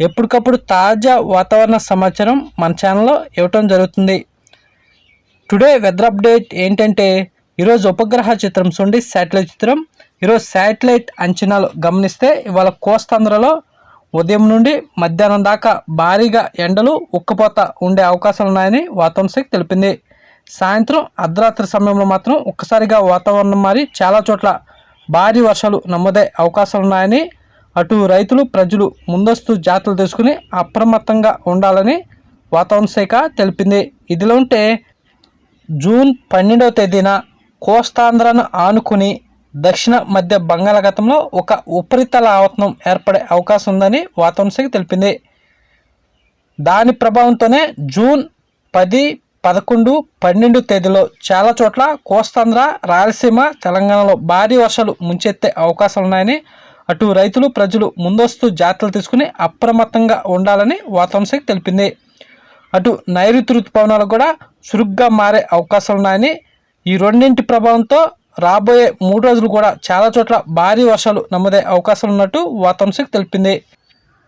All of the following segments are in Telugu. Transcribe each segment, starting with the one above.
ఎప్పటికప్పుడు తాజా వాతావరణ సమాచారం మన ఛానల్లో ఇవ్వటం జరుగుతుంది. టుడే వెదర్ అప్డేట్ ఏంటంటే ఈరోజు ఉపగ్రహ చిత్రం చూడండి శాటిలైట్ చిత్రం. ఈరోజు శాటిలైట్ అంచనాలు గమనిస్తే ఇవాళ కోస్తాంధ్రలో ఉదయం నుండి మధ్యాహ్నం దాకా భారీగా ఎండలు ఉక్కపోత ఉండే అవకాశాలు ఉన్నాయని వాతావరణ శాఖ తెలిపింది. సాయంత్రం అర్ధరాత్రి సమయంలో మాత్రం ఒక్కసారిగా వాతావరణం మారి చాలా చోట్ల భారీ వర్షాలు నమోదే అవకాశాలు ఉన్నాయని అటు రైతులు ప్రజలు ముందస్తు జాగ్రత్తలు తీసుకుని అప్రమత్తంగా ఉండాలని వాతావరణ శాఖ తెలిపింది. ఇదిలో ఉంటే జూన్ పన్నెండవ తేదీన కోస్తాంధ్రను ఆనుకుని దక్షిణ మధ్య బంగాళాఖాతంలో ఒక ఉపరితల ఆవతనం ఏర్పడే అవకాశం ఉందని వాతావరణ శాఖ తెలిపింది. దాని ప్రభావంతోనే జూన్ పది పదకొండు పన్నెండు తేదీలో చాలా చోట్ల కోస్తాంధ్ర రాయలసీమ తెలంగాణలో భారీ వర్షాలు ముంచెత్తే అవకాశాలు ఉన్నాయని అటు రైతులు ప్రజలు ముందస్తు జాగ్రత్తలు తీసుకుని అప్రమత్తంగా ఉండాలని వాతావరణ శాఖ తెలిపింది. అటు నైరుతి ఋతుపవనాలు కూడా చురుగ్గా మారే అవకాశాలు ఉన్నాయని ఈ రెండింటి ప్రభావంతో రాబోయే మూడు రోజులు కూడా చాలా చోట్ల భారీ వర్షాలు నమోదయ్యే అవకాశాలు ఉన్నట్టు వాతావరణ శాఖ తెలిపింది.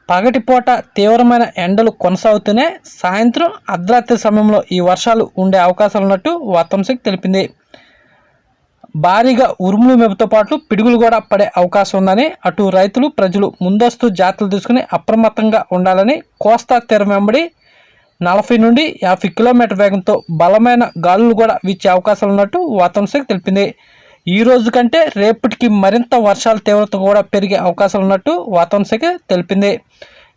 పగటిపూట తీవ్రమైన ఎండలు కొనసాగుతూనే సాయంత్రం అర్ధరాత్రి సమయంలో ఈ వర్షాలు ఉండే అవకాశాలు ఉన్నట్టు వాతావరణ శాఖ తెలిపింది. భారీగా ఉరుములు మెబుతో పాటు పిడుగులు కూడా పడే అవకాశం ఉందని అటు రైతులు ప్రజలు ముందస్తు జాగ్రత్తలు తీసుకుని అప్రమత్తంగా ఉండాలని కోస్తా తీర వెంబడి నలభై నుండి యాభై కిలోమీటర్ వేగంతో బలమైన గాలులు కూడా వీచే అవకాశాలు ఉన్నట్టు వాతావరణ శాఖ తెలిపింది. ఈ రోజు కంటే రేపటికి మరింత వర్షాల తీవ్రత కూడా పెరిగే అవకాశాలు ఉన్నట్టు వాతావరణ శాఖ తెలిపింది.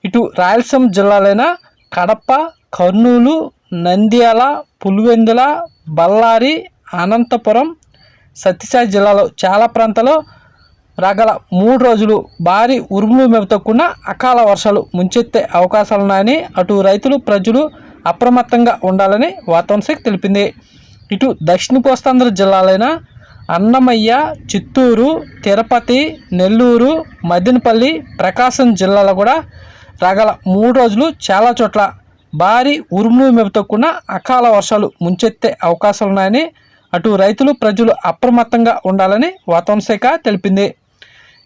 ఇటు రాయలసీమ జిల్లాలైన కడప కర్నూలు నంద్యాల పులివెందుల బళ్ళారి అనంతపురం సత్యసాయి జిల్లాలో చాలా ప్రాంతాల్లో రాగల మూడు రోజులు భారీ ఉరుములు మెరుపుతో అకాల వర్షాలు ముంచెత్తే అవకాశాలున్నాయని అటు రైతులు ప్రజలు అప్రమత్తంగా ఉండాలని వాతావరణ శాఖ తెలిపింది. ఇటు దక్షిణ కోస్తాంధ్ర జిల్లాలైన అన్నమయ్య చిత్తూరు తిరుపతి నెల్లూరు మదినపల్లి ప్రకాశం జిల్లాలో కూడా రాగల మూడు రోజులు చాలా చోట్ల భారీ ఉరుములు మెరుపుతో అకాల వర్షాలు ముంచెత్తే అవకాశాలున్నాయని అటు రైతులు ప్రజలు అప్రమత్తంగా ఉండాలని వాతావరణ శాఖ తెలిపింది.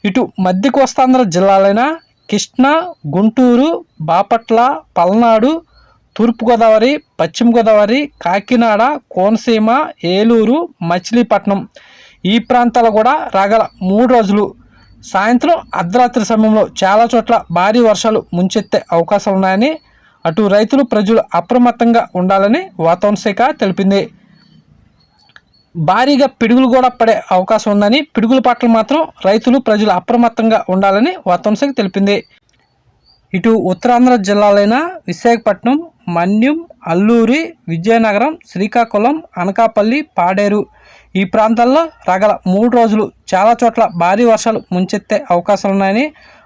ఇటు మధ్య కోస్తాంధ్ర జిల్లాలైన కృష్ణా గుంటూరు బాపట్ల పల్నాడు తూర్పుగోదావరి పశ్చిమ గోదావరి కాకినాడ కోనసీమ ఏలూరు మచిలీపట్నం ఈ ప్రాంతాలు కూడా రాగల మూడు రోజులు. సాయంత్రం అర్ధరాత్రి సమయంలో చాలా చోట్ల భారీ వర్షాలు ముంచెత్తే అవకాశాలు ఉన్నాయని అటు రైతులు ప్రజలు అప్రమత్తంగా ఉండాలని వాతావరణ శాఖ తెలిపింది. భారీగా పిడుగులు కూడా పడే అవకాశం ఉందని పిడుగుల పట్ల మాత్రం రైతులు ప్రజలు అప్రమత్తంగా ఉండాలని వాతావరణ తెలిపింది. ఇటు ఉత్తరాంధ్ర జిల్లాలైన విశాఖపట్నం మన్యం అల్లూరి విజయనగరం శ్రీకాకుళం అనకాపల్లి పాడేరు ఈ ప్రాంతాల్లో రగల మూడు రోజులు చాలా చోట్ల భారీ వర్షాలు ముంచెత్తే అవకాశాలున్నాయని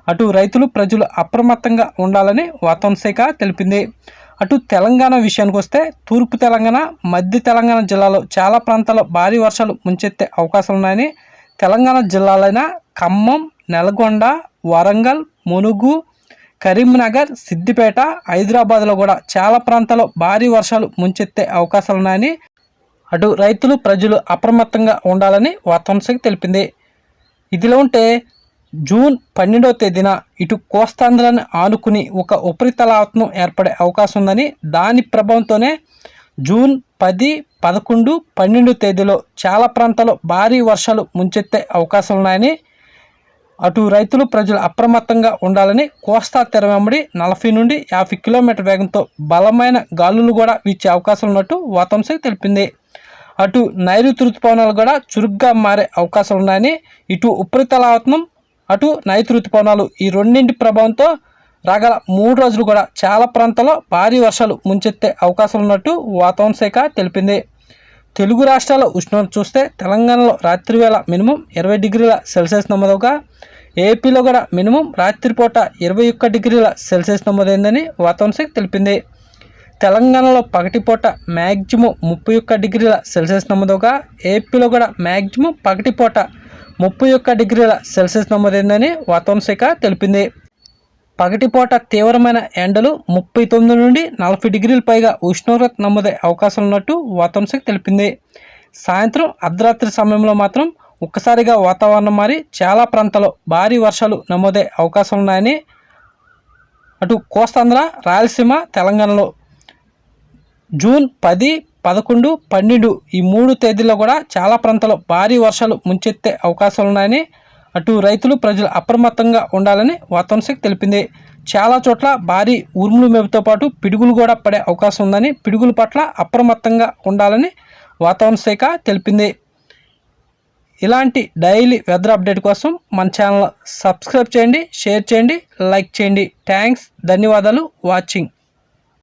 అటు రైతులు ప్రజలు అప్రమత్తంగా ఉండాలని వాతావరణ శాఖ తెలిపింది. అటు తెలంగాణ విషయానికి వస్తే తూర్పు తెలంగాణ మధ్య తెలంగాణ జిల్లాలో చాలా ప్రాంతాల్లో భారీ వర్షాలు ముంచెత్తే అవకాశాలున్నాయని తెలంగాణ జిల్లాలైన ఖమ్మం నల్గొండ వరంగల్ మునుగు కరీంనగర్ సిద్దిపేట హైదరాబాద్లో కూడా చాలా ప్రాంతాల్లో భారీ వర్షాలు ముంచెత్తే అవకాశాలున్నాయని అటు రైతులు ప్రజలు అప్రమత్తంగా ఉండాలని వాతావరణ శాఖ తెలిపింది. ఇదిలో ఉంటే జూన్ పన్నెండవ తేదీన ఇటు కోస్తాంధ్రాన్ని ఆనుకుని ఒక ఉపరితలాత్మం ఏర్పడే అవకాశం ఉందని దాని ప్రభావంతోనే జూన్ పది పదకొండు పన్నెండు తేదీలో చాలా ప్రాంతాల్లో భారీ వర్షాలు ముంచెత్తే అవకాశాలు ఉన్నాయని అటు రైతులు ప్రజలు అప్రమత్తంగా ఉండాలని కోస్తా తెర వెంబడి నలభై నుండి యాభై కిలోమీటర్ వేగంతో బలమైన గాలులు కూడా వీచే అవకాశం ఉన్నట్టు వాతావరణ తెలిపింది. అటు నైరుతి ఋతుపవనాలు కూడా చురుగ్గా మారే అవకాశాలు ఉన్నాయని ఇటు ఉపరితలావతనం అటు నైరుతి ఋతుపవనాలు ఈ రెండింటి ప్రభావంతో రాగల మూడు రోజులు కూడా చాలా ప్రాంతాల్లో భారీ వర్షాలు ముంచెత్తే అవకాశం ఉన్నట్టు వాతావరణ శాఖ తెలిపింది. తెలుగు రాష్ట్రాల ఉష్ణోగ్రత చూస్తే తెలంగాణలో రాత్రి వేళ మినిమం ఇరవై డిగ్రీల సెల్సియస్ నమోదవగా ఏపీలో కూడా మినిమం రాత్రిపూట ఇరవై ఒక్క డిగ్రీల సెల్సియస్ నమోదైందని వాతావరణ శాఖ తెలిపింది. తెలంగాణలో పగటిపూట మ్యాక్సిమం ముప్పై ఒక్క డిగ్రీల సెల్సియస్ నమోదవగా ఏపీలో కూడా మ్యాక్సిమం పగటిపూట ముప్పై ఒక్క డిగ్రీల సెల్సియస్ నమోదైందని వాతావరణ శాఖ తెలిపింది. పగటిపూట తీవ్రమైన ఎండలు ముప్పై తొమ్మిది నుండి నలభై డిగ్రీల పైగా ఉష్ణోగ్రత నమోదయ్యే అవకాశం ఉన్నట్టు వాతావరణ శాఖ తెలిపింది. సాయంత్రం అర్ధరాత్రి సమయంలో మాత్రం ఒక్కసారిగా వాతావరణం మారి చాలా ప్రాంతాల్లో భారీ వర్షాలు నమోదయ్యే అవకాశం ఉన్నాయని అటు కోస్తాంధ్ర రాయలసీమ తెలంగాణలో జూన్ పది పదకొండు పన్నెండు ఈ మూడు తేదీల్లో కూడా చాలా ప్రాంతాల్లో భారీ వర్షాలు ముంచెత్తే అవకాశాలు ఉన్నాయని అటు రైతులు ప్రజలు అప్రమత్తంగా ఉండాలని వాతావరణ శాఖ తెలిపింది. చాలా చోట్ల భారీ ఉరుములు మేపుతో పాటు పిడుగులు కూడా పడే అవకాశం ఉందని పిడుగుల పట్ల అప్రమత్తంగా ఉండాలని వాతావరణ శాఖ తెలిపింది. ఇలాంటి డైలీ వెదర్ అప్డేట్ కోసం మన ఛానల్ సబ్స్క్రైబ్ చేయండి షేర్ చేయండి లైక్ చేయండి. థ్యాంక్స్ ధన్యవాదాలు వాచింగ్.